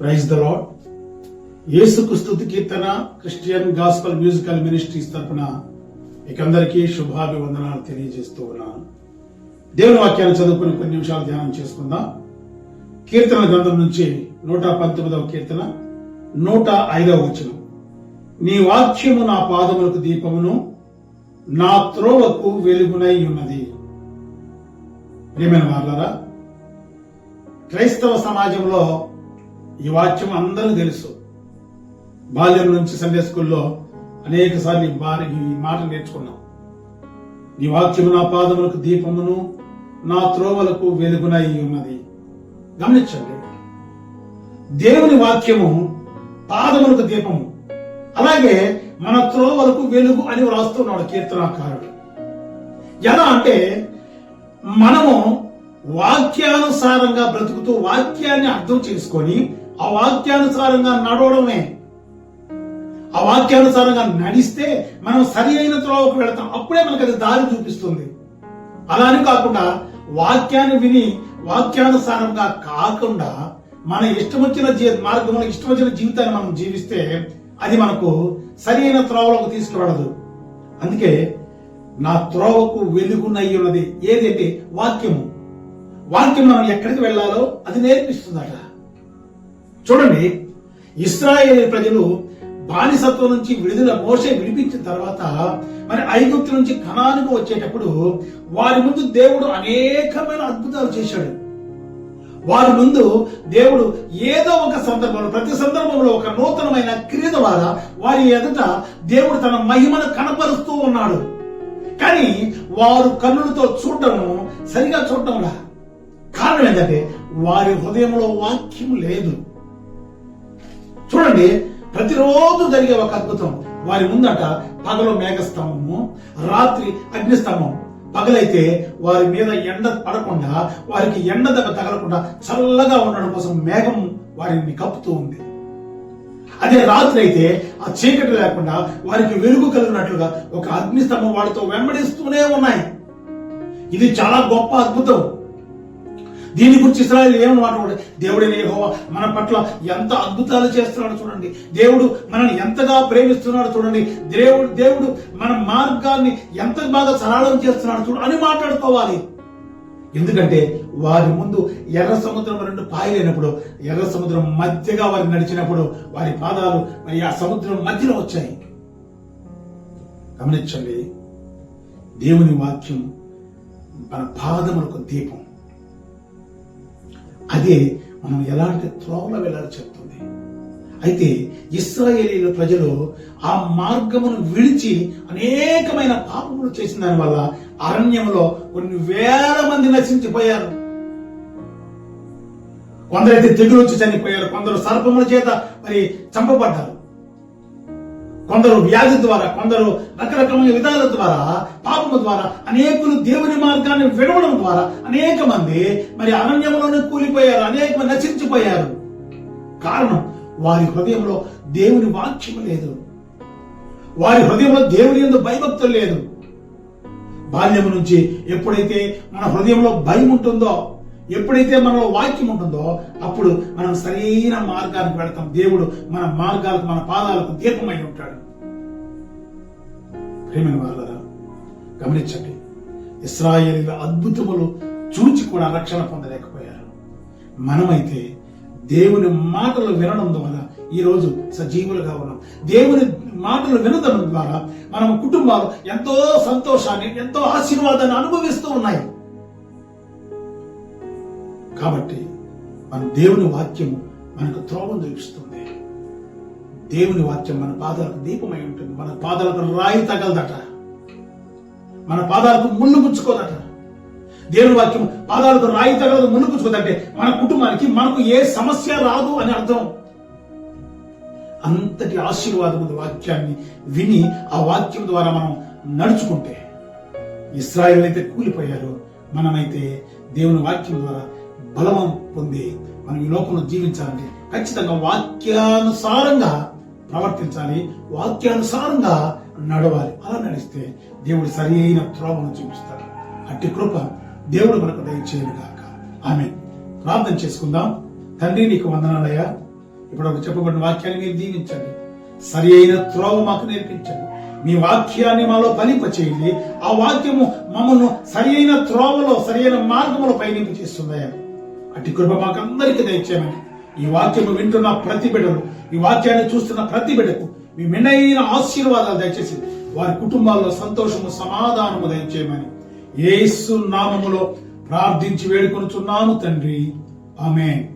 Praise the lord యేసుకు Keerthana Christian gospel musical ministries తరపున మీకందరికీ శుభాభివందనాలు తెలియజేస్తూ ఉన్నాను. దేవుని వాక్యాన్ని చదువుకుని కొన్ని నిమిషాలు ధ్యానం చేసుకుందాం. కీర్తన గ్రంథం నుంచి నూట పంతొమ్మిదవ కీర్తన నూట ఐదవ వచనం. నీ వాక్యము నా పాదములకు దీపమును నా త్రోవకు వెలుగునై ఉన్నది. ప్రియమైన వాళ్ళరా క్రైస్తవ సమాజంలో ఈ వాక్యం అందరూ తెలుసు. బాల్యం నుంచి సండే స్కూల్లో అనేక సార్లు ఈ ఈ మాట నేర్చుకున్నాం. నీ వాక్యము నా పాదములకు దీపమును నా త్రోవలకు వెలుగునై ఉన్నది. గమనించండి. దేవుని వాక్యము పాదములకు దీపము. అలాగే మన త్రోవలకు వెలుగు అని వ్రాస్తున్నాడు కీర్తనాకారుడు. ఎలా అంటే మనము వాక్యానుసారంగా బ్రతుకుతూ వాక్యాన్ని అర్థం చేసుకొని ఆ వాక్యానుసారంగా నడవడమే. ఆ వాక్యానుసారంగా నడిస్తే మనం సరి అయిన త్రోవకు వెళతాం. అప్పుడే మనకు అది దారి చూపిస్తుంది. అలా అని కాకుండా వాక్యాన్ని విని వాక్యానుసారంగా కాకుండా మన ఇష్టం వచ్చిన జీ- మార్గంలో ఇష్టం వచ్చిన జీవితాన్ని మనం జీవిస్తే అది మనకు సరైన త్రోవలోకి తీసుకురాడదు అందుకే నా త్రోవకు వెలుగునై ఉన్నది. ఏదంటే వాక్యము. వాక్యం మనం ఎక్కడికి వెళ్ళాలో అది నేర్పిస్తుందట. చూడండి ఇస్రాయేల్ ప్రజలు బానిసత్వం నుంచి విడుదల మోసే విడిపించిన తర్వాత మరి ఐగుప్తు నుంచి కణానికి వచ్చేటప్పుడు వారి ముందు దేవుడు అనేకమైన అద్భుతాలు చేశాడు. వారి ముందు దేవుడు ఏదో ఒక సందర్భంలో ప్రతి సందర్భంలో ఒక నూతనమైన క్రియ ద్వారా వారి ఎదుట దేవుడు తన మహిమను కనపరుస్తూ ఉన్నాడు. కానీ వారు కన్నులతో చూడటము సరిగా చూడటంలా. కారణం ఏంటంటే వారి హృదయంలో వాక్యం లేదు. చూడండి ప్రతిరోజు జరిగే ఒక అద్భుతం. వారి ముందట పగలు మేఘస్తంభము రాత్రి అగ్నిస్తంభం. పగలైతే వారి మీద ఎండ పడకుండా వారికి ఎండ దెబ్బ తగలకుండా చల్లగా ఉండడం కోసం మేఘం వారిని కప్పుతూ ఉంది. అదే రాత్రి అయితే ఆ చీకటి లేకుండా వారికి వెలుగు కలిగినట్లుగా ఒక అగ్నిస్తంభం వాడితో వెంబడిస్తూనే ఉన్నాయి. ఇది చాలా గొప్ప అద్భుతం. దీని గురించి ఇస్రాయల్ ఏమని మాట్లాడు దేవుడే లేహో మన పట్ల ఎంత అద్భుతాలు చేస్తున్నాడు చూడండి. దేవుడు మనల్ని ఎంతగా ప్రేమిస్తున్నాడు చూడండి. దేవుడు దేవుడు మన మార్గాన్ని ఎంత బాగా సరళం చేస్తున్నాడు చూడు అని మాట్లాడుకోవాలి. ఎందుకంటే వారి ముందు ఎర్ర సముద్రం రెండు పాయలేనప్పుడు ఎర్ర సముద్రం మధ్యగా వారు నడిచినప్పుడు వారి పాదాలు మరి ఆ సముద్రం మధ్యలో వచ్చాయి. గమనించండి. దేవుని వాక్యం మన పాదములకు దీపం. అదే మనం ఎలాంటి త్రోవలో వెళ్ళాలో చెప్తుంది. అయితే ఇస్రాయేలీల ప్రజలు ఆ మార్గమును విడిచి అనేకమైన పాపములు చేసిన దాని వల్ల అరణ్యంలో కొన్ని వేల మంది నశించిపోయారు. కొందరైతే తెగులు వచ్చి చనిపోయారు కొందరు సర్పముల చేత మరి చంపబడ్డారు. కొందరు వ్యాధి ద్వారా కొందరు రకరకమైన విధాల ద్వారా పాపము ద్వారా అనేకులు దేవుని మార్గాన్ని విడవడం ద్వారా అనేక మంది మరి అరణ్యంలోనే కూలిపోయారు అనేక మంది నశించిపోయారు. కారణం వారి హృదయంలో దేవుని వాక్యం లేదు. వారి హృదయంలో దేవుని ఎందుకు భయభక్తులు లేదు. బాల్యం నుంచి ఎప్పుడైతే మన హృదయంలో భయం ఉంటుందో ఎప్పుడైతే మనలో వాక్యం ఉంటుందో అప్పుడు మనం సరైన మార్గానికి వెళతాం. దేవుడు మన మార్గాలకు మన పాదాలకు దీపమై ఉంటాడు. ప్రేమైన వాళ్ళరా గమనించండి. ఇస్రాయేలీల అద్భుతములు చూచి కూడా రక్షణ పొందలేకపోయారు. మనమైతే దేవుని మాటలు వినడం ద్వారా ఈ రోజు సజీవులుగా ఉన్నాం. దేవుని మాటలు వినడం ద్వారా మనం కుటుంబాలు ఎంతో సంతోషాన్ని ఎంతో ఆశీర్వాదాన్ని అనుభవిస్తూ ఉన్నాయి. కాబట్టి మన దేవుని వాక్యము మనకు త్రోవం చూపిస్తుంది. దేవుని వాక్యం మన పాదాలకు దీపమై ఉంటుంది. మన పాదాలకు రాయి తగలదట. మన పాదాలకు మున్నుగుచ్చుకోదట దేవుని వాక్యం పాదాలకు రాయి తగలదు ముళ్ళు గుచ్చుకోదంటే మన కుటుంబానికి మనకు ఏ సమస్య రాదు అని అర్థం. అంతటి ఆశీర్వాదం వాక్యాన్ని విని ఆ వాక్యం ద్వారా మనం నడుచుకుంటే ఇస్రాయల్ అయితే కూలిపోయారు. మనమైతే దేవుని వాక్యం ద్వారా బలం పొంది మనం ఈ లోకంలో జీవించాలంటే ఖచ్చితంగా వాక్యానుసారంగా ప్రవర్తించాలి. వాక్యానుసారంగా నడవాలి. అలా నడిస్తే దేవుడు సరైన త్రోవను చూపిస్తాడు. అట్టి కృప దేవుడు మనకు దయచేయను కాక ఆమె ప్రార్థన చేసుకుందాం. తండ్రి నీకు వందనాలయ్యా ఇప్పుడు ఒక చెప్పబడిన వాక్యాన్ని మీరు దీవించండి. సరి అయిన త్రోవ మాకు నేర్పించండి. మీ వాక్యాన్ని మాలో ఫలింపచేయండి. ఆ వాక్యము మమ్మల్ని సరి అయిన త్రోవలో సరి అయిన మార్గంలో పయనింపు చేస్తుందయ్యా అటు కృప మాకందరికీ దయచేయమని. ఈ వాక్యము వింటున్న ప్రతి బిడ్డలు ఈ వాక్యాన్ని చూస్తున్న ప్రతి బిడ్డకు మీ మిన్నైన ఆశీర్వాదాలు దయచేసి వారి కుటుంబాల్లో సంతోషము సమాధానము దయచేయమని. ఏసు నామములో ప్రార్థించి వేడుకొనుచున్నాను తండ్రి. ఆమె